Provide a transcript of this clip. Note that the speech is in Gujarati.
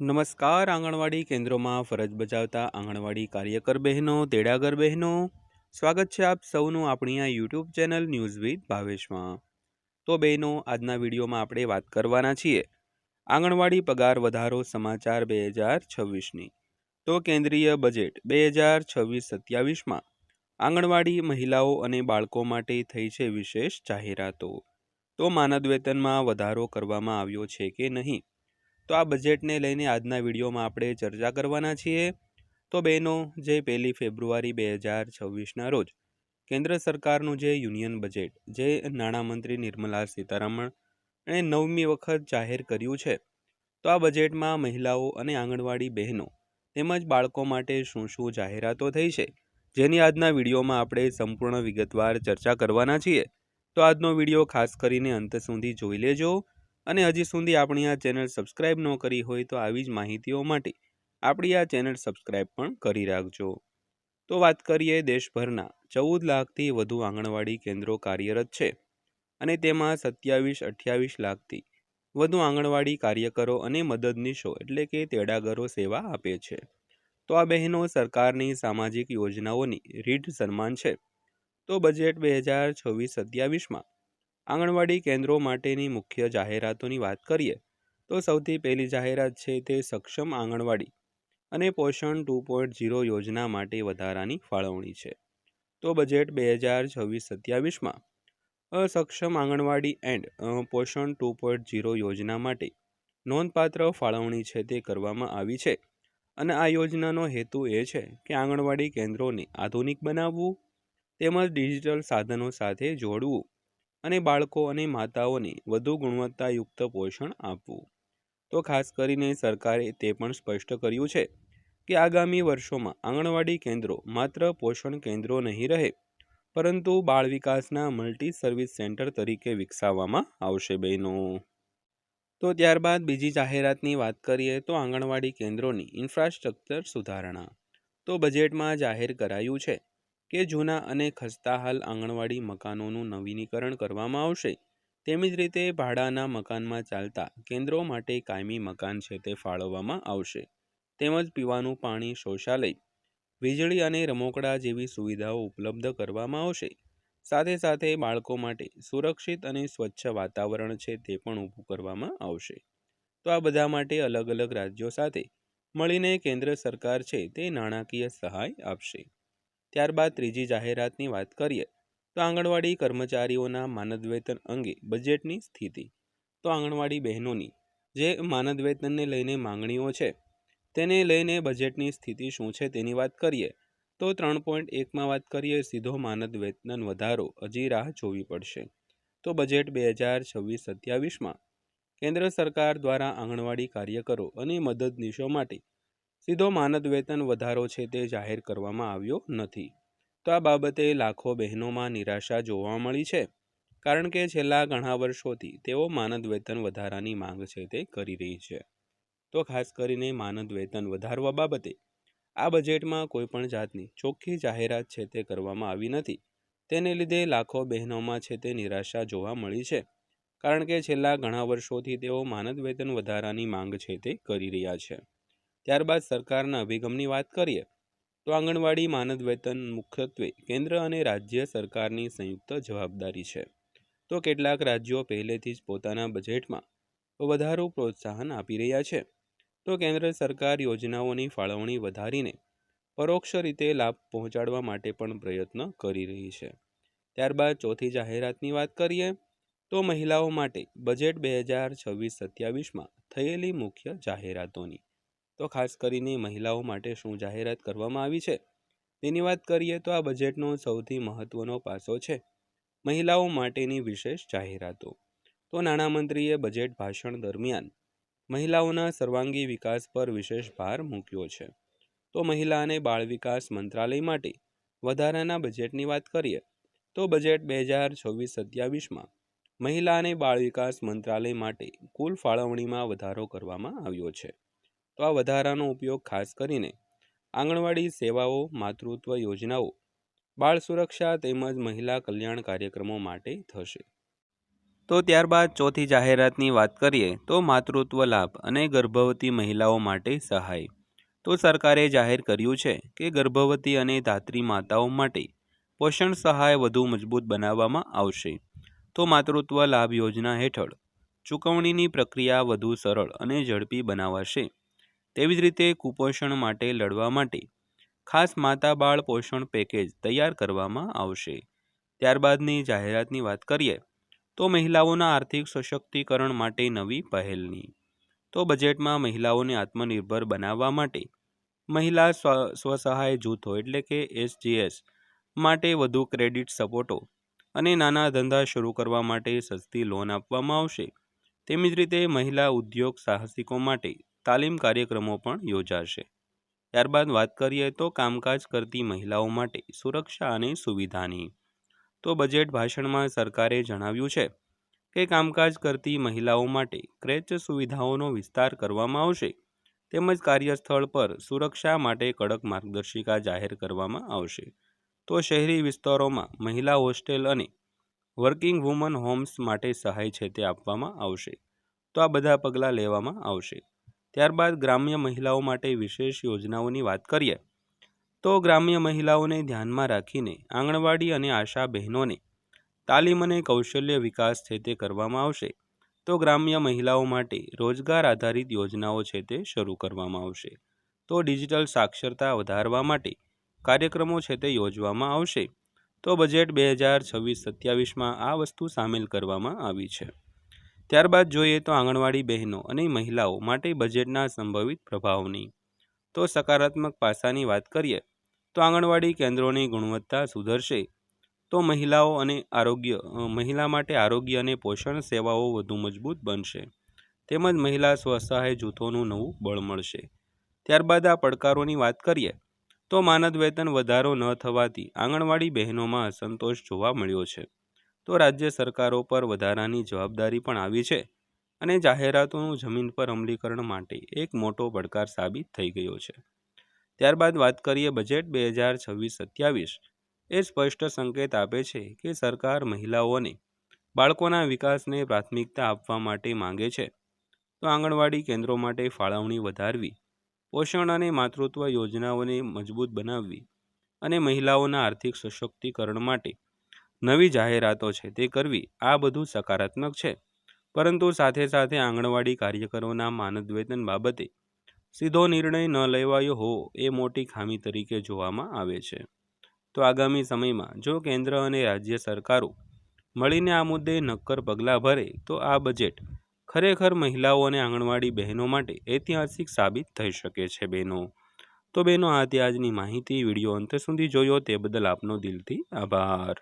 નમસ્કાર, આંગણવાડી કેન્દ્રોમાં ફરજ બજાવતા આંગણવાડી કાર્યકર બહેનો, તેડાગર બહેનો. સ્વાગત છે આપ સૌનું આપણી આ યુટ્યુબ ચેનલ ન્યૂઝ વિથ ભાવેશમાં. તો બહેનો, આજના વિડીયોમાં આપણે વાત કરવાના છીએ. આંગણવાડી પગાર વધારો સમાચાર બે હજાર છવ્વીસની. તો કેન્દ્રીય બજેટ બે હજાર છવ્વીસ સત્યાવીસમાં. આંગણવાડી મહિલાઓ અને બાળકો માટે થઈ છે વિશેષ જાહેરાતો. તો માનદ વેતનમાં વધારો કરવામાં આવ્યો છે કે નહીં? તો આ બજેટને લઈને આજના વિડીયોમાં આપણે ચર્ચા કરવાના છીએ. તો બહેનો, જે પહેલી ફેબ્રુઆરી બે હજાર છવ્વીસના રોજ કેન્દ્ર સરકારનું જે યુનિયન બજેટ, જે નાણામંત્રી નિર્મલા સીતારામણ એણે નવમી વખત જાહેર કર્યું છે, તો આ બજેટમાં મહિલાઓ અને આંગણવાડી બહેનો તેમજ બાળકો માટે શું શું જાહેરાતો થઈ છે, જેની આજના વિડીયોમાં આપણે સંપૂર્ણ વિગતવાર ચર્ચા કરવાના છીએ. તો આજનો વીડિયો ખાસ કરીને અંત સુધી જોઈ લેજો. અને હજી સુધી આપણી આ ચેનલ સબસ્ક્રાઇબ ન કરી હોય તો આવી જ માહિતીઓ માટે આપણી આ ચેનલ સબસ્ક્રાઇબ પણ કરી રાખજો. તો વાત કરીએ દેશભરના ચૌદ લાખથી વધુ આંગણવાડી કેન્દ્રો કાર્યરત છે અને તેમાં સત્યાવીસ, અઠ્યાવીસ લાખથી વધુ આંગણવાડી કાર્યકરો અને મદદનીશો એટલે કે તેડાગરો સેવા આપે છે. તો આ બહેનો સરકારની સામાજિક યોજનાઓની રીઢ સન્માન છે. તો બજેટ બે હજાર છવ્વીસ, સત્યાવીસમાં આંગણવાડી કેન્દ્રો માટેની મુખ્ય જાહેરાતોની વાત કરીએ, તો સૌથી પહેલી જાહેરાત છે તે સક્ષમ આંગણવાડી અને પોષણ ટુ પોઈન્ટ ઝીરો યોજના માટે વધારાની ફાળવણી છે. તો બજેટ બે હજાર છવ્વીસ સત્યાવીસમાં અસક્ષમ anganwadi and Poshan two point zero યોજના માટે નોંધપાત્ર ફાળવણી છે તે કરવામાં આવી છે અને આ યોજનાનો હેતુ એ છે કે આંગણવાડી કેન્દ્રોને આધુનિક બનાવવું તેમજ ડિજિટલ સાધનો સાથે જોડવું. અને બાળકો અને માતાઓને વધુ ગુણવત્તાયુક્ત પોષણ આપવું. તો ખાસ કરીને સરકારે તે પણ સ્પષ્ટ કર્યું છે કે આગામી વર્ષોમાં આંગણવાડી કેન્દ્રો માત્ર પોષણ કેન્દ્રો નહીં રહે, પરંતુ બાળ વિકાસના મલ્ટી સર્વિસ સેન્ટર તરીકે વિકસાવવામાં આવશે બહેનો. તો ત્યારબાદ બીજી જાહેરાતની વાત કરીએ તો આંગણવાડી કેન્દ્રોની ઇન્ફ્રાસ્ટ્રક્ચર સુધારણા. તો બજેટમાં જાહેર કરાયું છે કે જૂના અને ખસ્તાહાલ આંગણવાડી મકાનોનું નવીનીકરણ કરવામાં આવશે. તેવી જ રીતે ભાડાના મકાનમાં ચાલતા કેન્દ્રો માટે કાયમી મકાન છે તે ફાળવવામાં આવશે. તેમજ પીવાનું પાણી, શૌચાલય, વીજળી અને રમોકડા જેવી સુવિધાઓ ઉપલબ્ધ કરવામાં આવશે. સાથે સાથે બાળકો માટે સુરક્ષિત અને સ્વચ્છ વાતાવરણ છે તે પણ ઊભું કરવામાં આવશે. તો આ બધા માટે અલગ અલગ રાજ્યો સાથે મળીને કેન્દ્ર સરકાર છે તે નાણાકીય સહાય આપશે. ત્યારબાદ ત્રીજી જાહેરાતની વાત કરીએ, તો આંગણવાડી કર્મચારીઓના માનદ વેતન અંગે બજેટની સ્થિતિ. તો આંગણવાડી બહેનોની, જે માનદ વેતનને લઈને માંગણીઓ છે, તેને લઈને બજેટની સ્થિતિ શું છે તેની વાત કરીએ, તો ત્રણ પોઈન્ટ એકમાં વાત કરીએ, સીધો માનદ વેતન વધારો હજી રાહ જોવી પડશે. તો બજેટ બે હજાર છવ્વીસ સત્યાવીસમાં, કેન્દ્ર સરકાર દ્વારા આંગણવાડી કાર્યકરો અને મદદનીશો માટે સીધો માનદ વેતન વધારો છે તે જાહેર કરવામાં આવ્યો નથી. તો આ બાબતે લાખો બહેનોમાં નિરાશા જોવા મળી છે. કારણ કે છેલ્લા ઘણા વર્ષોથી તેઓ માનદ વેતન વધારાની માંગ છે તે કરી રહી છે. તો ખાસ કરીને માનદ વેતન વધારવા બાબતે આ બજેટમાં કોઈપણ જાતની ચોખ્ખી જાહેરાત છે તે કરવામાં આવી નથી. તેને લીધે લાખો બહેનોમાં છે તે નિરાશા જોવા મળી છે. કારણ કે છેલ્લા ઘણા વર્ષોથી તેઓ માનદ વેતન વધારાની માંગ છે તે કરી રહ્યા છે. ત્યારબાદ સરકારના અભિગમની વાત કરીએ, તો આંગણવાડી માનદ વેતન મુખ્યત્વે કેન્દ્ર અને રાજ્ય સરકારની સંયુક્ત જવાબદારી છે. તો કેટલાક રાજ્યો પહેલેથી જ પોતાના બજેટમાં વધારો પ્રોત્સાહન આપી રહ્યા છે. તો કેન્દ્ર સરકાર યોજનાઓની ફાળવણી વધારીને પરોક્ષ રીતે લાભ પહોંચાડવા માટે પણ પ્રયત્ન કરી રહી છે. ત્યારબાદ ચોથી જાહેરાતની વાત કરીએ, તો મહિલાઓ માટે બજેટ બે હજાર છવ્વીસ સત્યાવીસમાં થયેલી મુખ્ય જાહેરાતોની. તો ખાસ કરીને મહિલાઓ માટે શું જાહેરાત કરવામાં આવી છે? તેની વાત કરીએ તો આ બજેટનો સૌથી મહત્વનો પાસો છે મહિલાઓ માટેની વિશેષ જાહેરાતો. તો નાણામંત્રીએ બજેટ ભાષણ દરમિયાન મહિલાઓના સર્વાંગી વિકાસ પર વિશેષ ભાર મૂક્યો છે. તો મહિલા અને બાળ વિકાસ મંત્રાલય માટે વધારાના બજેટની વાત કરીએ તો બજેટ બે હજાર છવ્વીસ સત્યાવીસમાં મહિલા અને બાળ વિકાસ મંત્રાલય માટે કુલ ફાળવણીમાં વધારો કરવામાં આવ્યો છે. તો આ વધારાનો ઉપયોગ ખાસ કરીને આંગણવાડી સેવાઓ, માતૃત્વ યોજનાઓ, બાળ સુરક્ષા તેમજ મહિલા કલ્યાણ કાર્યક્રમો માટે થશે. તો ત્યારબાદ ચોથી જાહેરાતની વાત કરીએ તો માતૃત્વ લાભ અને ગર્ભવતી મહિલાઓ માટે સહાય. તો સરકારે જાહેર કર્યું છે કે ગર્ભવતી અને ધાત્રી માતાઓ માટે પોષણ સહાય વધુ મજબૂત બનાવવામાં આવશે. તો માતૃત્વ લાભ યોજના હેઠળ ચૂકવણીની પ્રક્રિયા વધુ સરળ અને ઝડપી બનાવાશે. તેવી જ રીતે કુપોષણ માટે લડવા માટે ખાસ માતા બાળ પોષણ પેકેજ તૈયાર કરવામાં આવશે. ત્યારબાદની જાહેરાતની વાત કરીએ, તો મહિલાઓના આર્થિક સશક્તિકરણ માટે નવી પહેલની. તો બજેટમાં મહિલાઓને આત્મનિર્ભર બનાવવા માટે મહિલા સ્વ, સ્વસહાય જૂથો એટલે કે એસજીએસ માટે વધુ ક્રેડિટ સપોર્ટો અને નાના ધંધા શરૂ કરવા માટે સસ્તી લોન આપવામાં આવશે. તેમજ રીતે મહિલા ઉદ્યોગ સાહસિકો માટે તાલીમ કાર્યક્રમો પણ યોજાશે. ત્યારબાદ વાત કરીએ તો કામકાજ કરતી મહિલાઓ માટે સુરક્ષા અને સુવિધાની. તો બજેટ ભાષણમાં સરકારે જણાવ્યું છે કે કામકાજ કરતી મહિલાઓ માટે ક્રેચ સુવિધાઓનો વિસ્તાર કરવામાં આવશે. તેમજ કાર્યસ્થળ પર સુરક્ષા માટે કડક માર્ગદર્શિકા જાહેર કરવામાં આવશે. તો શહેરી વિસ્તારોમાં મહિલા હોસ્ટેલ અને વર્કિંગ વુમન હોમ્સ માટે સહાય છે તે આપવામાં આવશે. તો આ બધા પગલાં લેવામાં આવશે. ત્યારબાદ ગ્રામ્ય મહિલાઓ માટે વિશેષ યોજનાઓની વાત કરીએ, તો ગ્રામ્ય મહિલાઓને ધ્યાનમાં રાખીને આંગણવાડી અને આશા બહેનોને તાલીમ અને કૌશલ્ય વિકાસ છે તે કરવામાં આવશે, તો ગ્રામ્ય મહિલાઓ માટે રોજગાર આધારિત યોજનાઓ છે તે શરૂ કરવામાં આવશે, તો ડિજિટલ સાક્ષરતા વધારવા માટે કાર્યક્રમો છે તે યોજવામાં આવશે, તો બજેટ બે હજાર છવ્વીસ સત્યાવીસમાં આ વસ્તુ સામેલ કરવામાં આવી છે. ત્યારબાદ જોઈએ તો આંગણવાડી બહેનો અને મહિલાઓ માટે બજેટના સંભવિત પ્રભાવની. તો સકારાત્મક પાસાની વાત કરીએ, તો આંગણવાડી કેન્દ્રોની ગુણવત્તા સુધરશે. તો મહિલાઓ અને આરોગ્ય મહિલા માટે આરોગ્ય અને પોષણ સેવાઓ વધુ મજબૂત બનશે. તેમજ મહિલા સ્વસહાય જૂથોનું નવું બળ મળશે. ત્યારબાદ આ પડકારોની વાત કરીએ, તો માનદ વેતન વધારો ન થવાથી આંગણવાડી બહેનોમાં અસંતોષ જોવા મળ્યો છે. તો રાજ્ય સરકારો પર વધારાની જવાબદારી પણ આવી છે અને જાહેરાતોનું જમીન પર અમલીકરણ માટે એક મોટો પડકાર સાબિત થઈ ગયો છે. ત્યારબાદ વાત કરીએ બજેટ બે હજાર છવ્વીસ સત્યાવીસ. એ સ્પષ્ટ સંકેત આપે છે કે સરકાર મહિલાઓને બાળકોના વિકાસને પ્રાથમિકતા આપવા માટે માંગે છે. તો આંગણવાડી કેન્દ્રો માટે ફાળવણી વધારવી, પોષણ અને માતૃત્વ યોજનાઓને મજબૂત બનાવવી અને મહિલાઓના આર્થિક સશક્તિકરણ માટે નવી જાહેરાતો છે તે કરવી આ બધું સકારાત્મક છે. પરંતુ સાથે સાથે આંગણવાડી કાર્યકરોના માનદ વેતન બાબતે સીધો નિર્ણય ન લેવાયો હોવો એ મોટી ખામી તરીકે જોવામાં આવે છે. તો આગામી સમયમાં જો કેન્દ્ર અને રાજ્ય સરકારો મળીને આ મુદ્દે નક્કર પગલાં ભરે તો આ બજેટ ખરેખર મહિલાઓ અને આંગણવાડી બહેનો માટે ઐતિહાસિક સાબિત થઈ શકે છે બહેનો. તો બહેનો આ આજની માહિતી વીડિયો અંત સુધી જોયો તે બદલ આપનો દિલથી આભાર.